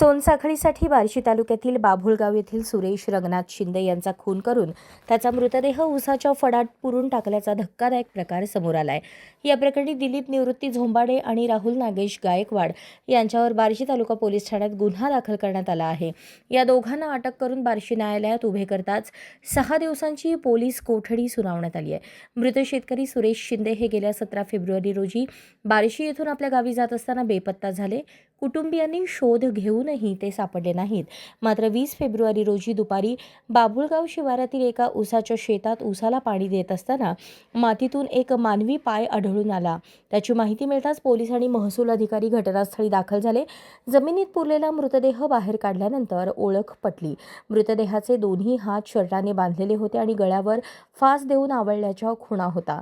सोनसाखळीसाठी बार्शी तालुक्यातील बाभुळगाव येथील सुरेश रंगनाथ शिंदे यांचा खून करून त्याचा मृतदेह उसाच्या फडात पुरून टाकल्याचा धक्कादायक प्रकार समोर आलाय. या प्रकरणी दिलीप निवृत्ती झोंबाडे आणि राहुल नागेश गायकवाड यांच्यावर बार्शी तालुका पोलीस ठाण्यात गुन्हा दाखल करण्यात आला आहे. या दोघांना अटक करून बार्शी न्यायालयात उभे करताच सहा दिवसांची पोलीस कोठडी सुनावण्यात आली आहे. मृत शेतकरी सुरेश शिंदे हे गेल्या सतरा फेब्रुवारी रोजी बार्शी येथून आपल्या गावी जात असताना बेपत्ता झाले. कुटुंबियांनी शोध घेऊन घेऊनही ते सापडले नाहीत. मात्र वीस फेब्रुवारी रोजी दुपारी बाबुळगाव शिवारातील एका उसाच्या शेतात उसाला पाणी देत असताना मातीतून एक मानवी पाय आढळून आला. त्याची माहिती मिळताच पोलीस आणि महसूल अधिकारी घटनास्थळी दाखल झाले. जमिनीत पुरलेला मृतदेह बाहेर काढल्यानंतर ओळख पटली. मृतदेहाचे दोन्ही हात शर्टाने बांधलेले होते आणि गळ्यावर फास देऊन आवळल्याच्या खुणा होता.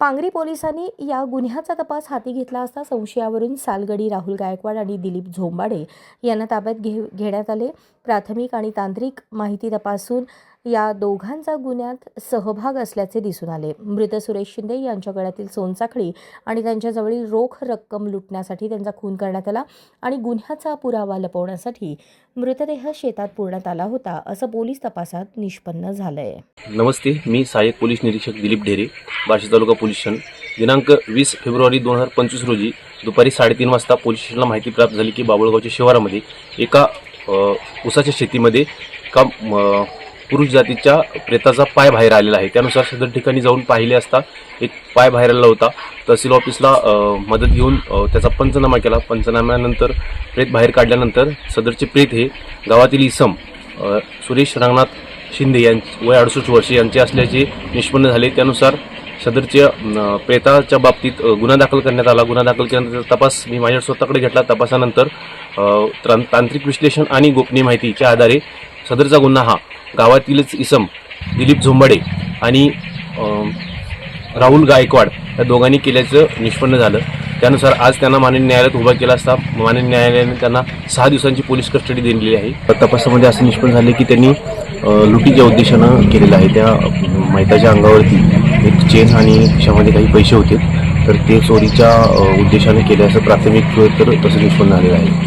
पांगरी पोलिसांनी या गुन्ह्याचा तपास हाती घेतला असता संशयावरून सालगडी राहुल गायकवाड आणि दिलीप झोंबाडे यांना ताब्यात घे घेण्यात आले. प्राथमिक आणि तांत्रिक माहिती तपासून या दोघांचा गुन्ह्यात सहभाग असल्याचे दिसून आले. मृत सुरेश शिंदे यांच्या गळ्यातील सोनसाखळी आणि त्यांच्याजवळील रोख रक्कम लुटण्यासाठी त्यांचा खून करण्यात आला आणि गुन्ह्याचा पुरावा लपवण्यासाठी मृतदेह शेतात पुरण्यात आला होता असं पोलीस तपासात निष्पन्न झालंय. नमस्ते मी सहाय्यक पोलीस निरीक्षक दिलीप ढेरे बार्शी तालुका पोलीस स्टेशन. दिनांक वीस फेब्रुवारी दोन हजार पंचवीस रोजी दुपारी साडेतीन वाजता पोलीस स्टेशनला माहिती प्राप्त झाली की बाबुळगावच्या शिवारामध्ये एका ऊसाच्या शेतीमध्ये का पुरुष जातीच्या प्रेताचा पाय बाहेर आलेला आहे. त्यानुसार सदर ठिकाणी जाऊन पाहिले असता एक पाय बाहेर आलेला होता. तहसील ऑफिसला मदत घेऊन त्याचा पंचनामा केला. पंचनाम्यानंतर प्रेत बाहेर काढल्यानंतर सदरचे प्रेत हे गावातील इसम सुरेश रंगनाथ शिंदे यां वय अडुसष्ट वर्षे यांचे असल्याचे निष्पन्न झाले. त्यानुसार सदरच्या प्रेताच्या बाबतीत गुन्हा दाखल करण्यात आला. गुन्हा दाखल केल्यानंतर तपास मी माझ्या स्वतःकडे घेतला. तपासानंतर त्रां- तांत्रिक विश्लेषण आणि गोपनीय माहितीच्या आधारे सदरचा गुन्हा हा गावातीलच इसम दिलीप झोंबाडे आणि राहुल गायकवाड या दोघांनी केल्याचं निष्पन्न झालं. त्यानुसार आज त्यांना माननीय न्यायालयात उभा केला असता माननीय न्यायालयाने त्यांना सहा दिवसांची पोलीस कस्टडी दिलेली आहे. तपासामध्ये असं निष्पन्न झाले की त्यांनी लुटीच्या उद्देशानं केलेलं आहे. त्या मैताच्या अंगावरती चेन आणि खिशामध्ये काही पैसे होते. तर ते चोरीच्या उद्देशाने केले असं प्राथमिक तर तसं निष्पन्न झालेलं आहे.